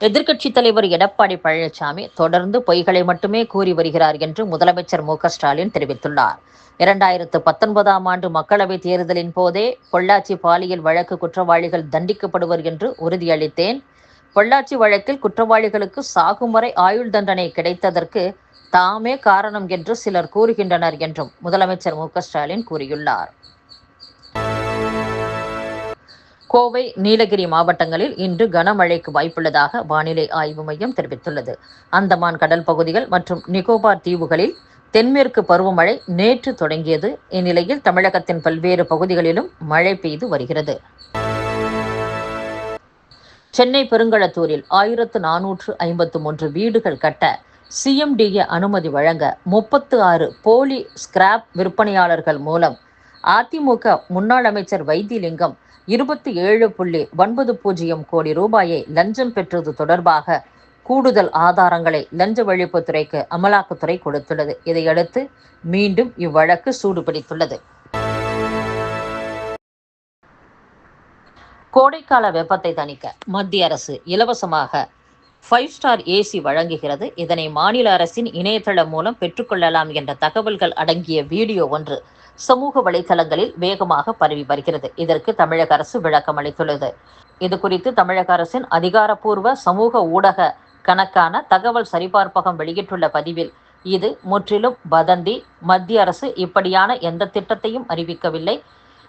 எதிர்க்கட்சித் தலைவர் எடப்பாடி பழனிசாமி தொடர்ந்து பொய்களை மட்டுமே கூறி வருகிறார் என்று முதலமைச்சர் மு ஸ்டாலின் தெரிவித்துள்ளார். இரண்டாயிரத்து பத்தொன்பதாம் ஆண்டு மக்களவைத் தேர்தலின் போதே பொள்ளாச்சி பாலியல் வழக்கு குற்றவாளிகள் தண்டிக்கப்படுவர் என்று உறுதியளித்தேன். பொள்ளாச்சி வழக்கில் குற்றவாளிகளுக்கு சாகும் வரை ஆயுள் தண்டனை கிடைத்ததற்கு தாமே காரணம் என்று சிலர் கூறுகின்றனர் என்றும் முதலமைச்சர் மு ஸ்டாலின் கூறியுள்ளார். கோவை நீலகிரி மாவட்டங்களில் இன்று கனமழைக்கு வாய்ப்புள்ளதாக வானிலை ஆய்வு மையம் தெரிவித்துள்ளது. அந்தமான் கடல் பகுதிகள் மற்றும் நிகோபார் தீவுகளில் தென்மேற்கு பருவமழை நேற்று தொடங்கியது. இந்நிலையில் தமிழகத்தின் பல்வேறு பகுதிகளிலும் மழை பெய்து வருகிறது. சென்னை பெருங்களத்தூரில் ஆயிரத்து நானூற்று ஐம்பத்து மூன்று வீடுகள் கட்ட சிஎம்டிஏ அனுமதி வழங்க முப்பத்து ஆறு போலி ஸ்கிராப் விற்பனையாளர்கள் மூலம் அதிமுக முன்னாள் அமைச்சர் வைத்திலிங்கம் இருபத்தி ஏழு புள்ளி ஒன்பது பூஜ்ஜியம் கோடி ரூபாயை லஞ்சம் பெற்றது தொடர்பாக கூடுதல் ஆதாரங்களை லஞ்ச ஒழிப்புத்துறைக்கு அமலாக்கத்துறை கொடுத்துள்ளது. இதையடுத்து மீண்டும் இவ்வழக்கு சூடுபிடித்துள்ளது. கோடைக்கால வெப்பத்தை தணிக்க மத்திய அரசு இலவசமாக ஃபைவ் ஸ்டார் ஏசி வழங்குகிறது. இதனை மாநில அரசின் இணையதளம் மூலம் பெற்றுக்கொள்ளலாம் என்ற தகவல்கள் அடங்கிய வீடியோ ஒன்று சமூக வலைதளங்களில் வேகமாக பரவி வருகிறது. இதற்கு தமிழக அரசு விளக்கம் அளித்துள்ளது. இது குறித்து தமிழக அரசின் அதிகாரப்பூர்வ சமூக ஊடக கணக்கான தகவல் சரிபார்ப்பகம் வெளியிட்டுள்ள பதிவில் இது முற்றிலும் வதந்தி மத்திய அரசு இப்படியான எந்த திட்டத்தையும் அறிவிக்கவில்லை.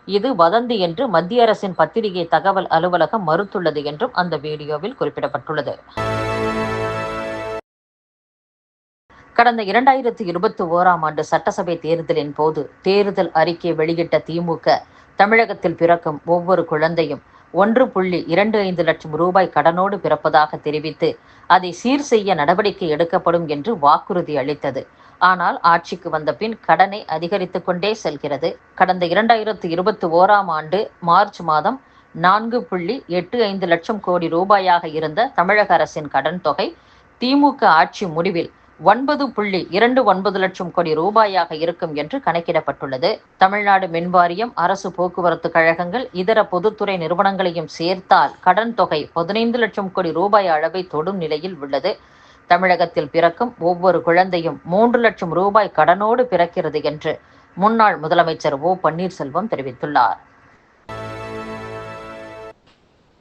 இது வதந்தி என்று மத்திய அரசின் பத்திரிகை தகவல் அலுவலகம் மறுத்துள்ளது என்றும் அந்த வீடியோவில் குறிப்பிடப்பட்டுள்ளது. கடந்த இரண்டாயிரத்தி இருபத்தி ஓராம் ஆண்டு சட்டசபை தேர்தலின் போது தேர்தல் அறிக்கை வெளியிட்ட திமுக தமிழகத்தில் பிறக்கும் ஒவ்வொரு குழந்தையும் ஒன்று புள்ளி இரண்டு ஐந்து லட்சம் ரூபாய் கடனோடு பிறப்பதாக தெரிவித்து அதை சீர் செய்ய நடவடிக்கை எடுக்கப்படும் என்று வாக்குறுதி அளித்தது. ஆனால் ஆட்சிக்கு வந்த பின் கடனை அதிகரித்து கொண்டே செல்கிறது. கடந்த இரண்டாயிரத்து இருபத்தி ஓராம் ஆண்டு மார்ச் மாதம் நான்கு புள்ளி எட்டு ஐந்து லட்சம் கோடி ரூபாயாக இருந்த தமிழக அரசின் கடன் தொகை திமுக ஆட்சி முடிவில் ஒன்பது புள்ளி இரண்டு ஒன்பது லட்சம் கோடி ரூபாயாக இருக்கும் என்று கணக்கிடப்பட்டுள்ளது. தமிழ்நாடு மின்வாரியம் அரசு போக்குவரத்து கழகங்கள் இதர பொதுத்துறை நிறுவனங்களையும் சேர்த்தால் கடன் தொகை பதினைந்து லட்சம் கோடி ரூபாய் அளவை தொடும் நிலையில் உள்ளது. தமிழகத்தில் பிறக்கும் ஒவ்வொரு குழந்தையும் மூன்று லட்சம் ரூபாய் கடனோடு பிறக்கிறது என்று முன்னாள் முதலமைச்சர் ஓ பன்னீர்செல்வம் தெரிவித்துள்ளார்.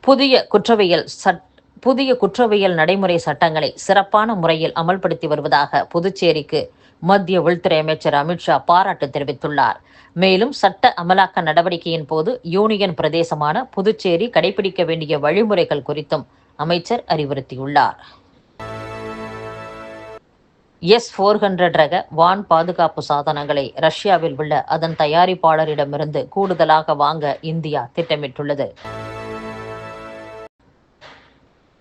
புதிய குற்றவியல் சட் புதிய குற்றவியல் நடைமுறை சட்டங்களை சிறப்பான முறையில் அமல்படுத்தி வருவதாக புதுச்சேரிக்கு மத்திய உள்துறை அமைச்சர் அமித்ஷா பாராட்டு தெரிவித்துள்ளார். மேலும் சட்ட அமலாக்க நடவடிக்கையின் போது யூனியன் பிரதேசமான புதுச்சேரி கடைபிடிக்க வேண்டிய வழிமுறைகள் குறித்தும் அமைச்சர் அறிவுறுத்தியுள்ளார். எஸ் ஃபோர் ஹண்ட்ரட் ரக வான் பாதுகாப்பு சாதனங்களை ரஷ்யாவில் உள்ள அதன் தயாரிப்பாளரிடமிருந்து கூடுதலாக வாங்க இந்தியா திட்டமிட்டுள்ளது.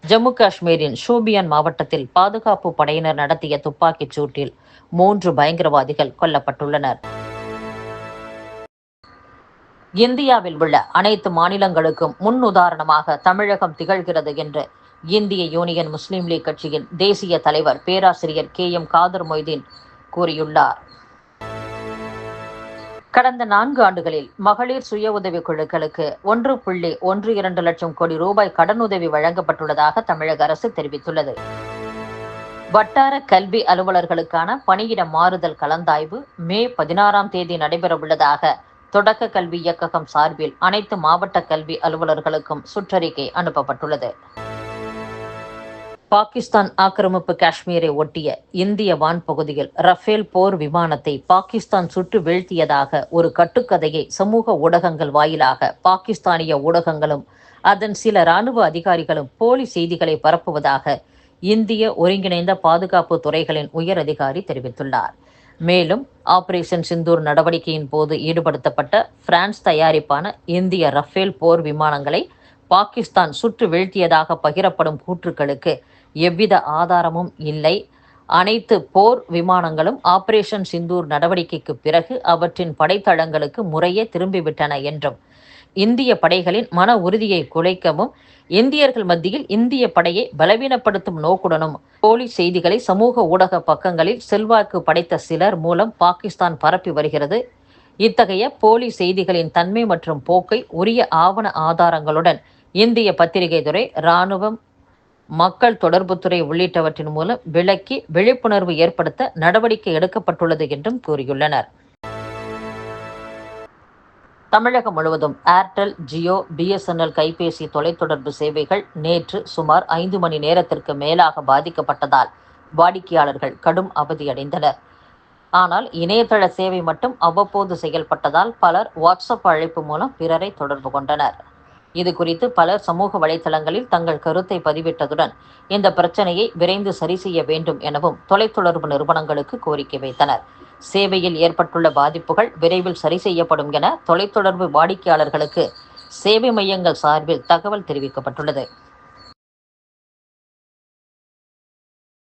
ஜம்மு காஷ்மீரின் ஷோபியான் மாவட்டத்தில் பாதுகாப்பு படையினர் நடத்திய துப்பாக்கிச் சூட்டில் மூன்று பயங்கரவாதிகள் கொல்லப்பட்டுள்ளனர். இந்தியாவில் உள்ள அனைத்து மாநிலங்களுக்கும் முன் உதாரணமாக தமிழகம் திகழ்கிறது என்று இந்திய யூனியன் முஸ்லீம் லீக் கட்சியின் தேசிய தலைவர் பேராசிரியர் கே எம் காதர் மொய்தீன் கூறியுள்ளார். கடந்த நான்கு ஆண்டுகளில் மகளிர் சுய உதவி குழுக்களுக்கு ஒன்று புள்ளி ஒன்று இரண்டு லட்சம் கோடி ரூபாய் கடனுதவி வழங்கப்பட்டுள்ளதாக தமிழக அரசு தெரிவித்துள்ளது. வட்டார கல்வி அலுவலர்களுக்கான பணியிட மாறுதல் கலந்தாய்வு மே பதினாறாம் தேதி நடைபெறவுள்ளதாக தொடக்க கல்வி இயக்ககம் சார்பில் அனைத்து மாவட்ட கல்வி அலுவலர்களுக்கும் சுற்றறிக்கை அனுப்பப்பட்டுள்ளது. பாகிஸ்தான் ஆக்கிரமிப்பு காஷ்மீரை ஒட்டிய இந்திய வான்பகுதியில் ரஃபேல் போர் விமானத்தை பாகிஸ்தான் சுட்டு வீழ்த்தியதாக ஒரு கட்டுக்கதையை சமூக ஊடகங்கள் வாயிலாக பாகிஸ்தானிய ஊடகங்களும் அதன் சில இராணுவ அதிகாரிகளும் போலி செய்திகளை பரப்புவதாக இந்திய ஒருங்கிணைந்த பாதுகாப்பு துறைகளின் உயர் அதிகாரி தெரிவித்துள்ளார். மேலும் ஆபரேஷன் சிந்தூர் நடவடிக்கையின் போது ஈடுபடுத்தப்பட்ட பிரான்ஸ் தயாரிப்பான இந்திய ரஃபேல் போர் விமானங்களை பாகிஸ்தான் சுட்டு வீழ்த்தியதாக பகிரப்படும் கூற்றுக்களுக்கு எவ்வித ஆதாரமும் இல்லை. அனைத்து போர் விமானங்களும் ஆபரேஷன் சிந்தூர் நடவடிக்கைக்கு பிறகு அவற்றின் படைத்தளங்களுக்கு முறையே திரும்பிவிட்டன என்றும் இந்திய படைகளின் மன உறுதியை குலைக்கவும் இந்தியர்கள் மத்தியில் இந்திய படையை பலவீனப்படுத்தும் நோக்குடனும் போலி செய்திகளை சமூக ஊடக பக்கங்களில் செல்வாக்கு படைத்த சிலர் மூலம் பாகிஸ்தான் பரப்பி வருகிறது. இத்தகைய போலி செய்திகளின் தன்மை மற்றும் போக்கை உரிய ஆவண ஆதாரங்களுடன் இந்திய பத்திரிகை துறை இராணுவம் மக்கள் தொடர்புத்துறை உள்ளிட்டவற்றின் மூலம் விளக்கி விழிப்புணர்வு ஏற்படுத்த நடவடிக்கை எடுக்கப்பட்டுள்ளது என்றும் கூறியுள்ளனர். தமிழகம் முழுவதும் ஏர்டெல் ஜியோ பிஎஸ்என்எல் கைபேசி தொலைத்தொடர்பு சேவைகள் நேற்று சுமார் ஐந்து மணி நேரத்திற்கு மேலாக பாதிக்கப்பட்டதால் வாடிக்கையாளர்கள் கடும் அவதியடைந்தனர். ஆனால் இணையதள சேவை மட்டும் அவ்வப்போது செயல்பட்டதால் பலர் வாட்ஸ்அப் அழைப்பு மூலம் பிறரை தொடர்பு கொண்டனர். இது குறித்து பலர் சமூக வலைதளங்களில் தங்கள் கருத்தை பதிவிட்டதுடன் இந்த பிரச்சனையை விரைந்து சரி செய்ய வேண்டும் எனவும் தொலைத்தொடர்பு நிறுவனங்களுக்கு கோரிக்கை வைத்தனர். சேவையில் ஏற்பட்டுள்ள பாதிப்புகள் விரைவில் சரி செய்யப்படும் என தொலைத்தொடர்பு வாடிக்கையாளர்களுக்கு சேவை மையங்கள் சார்பில் தகவல் தெரிவிக்கப்பட்டுள்ளது.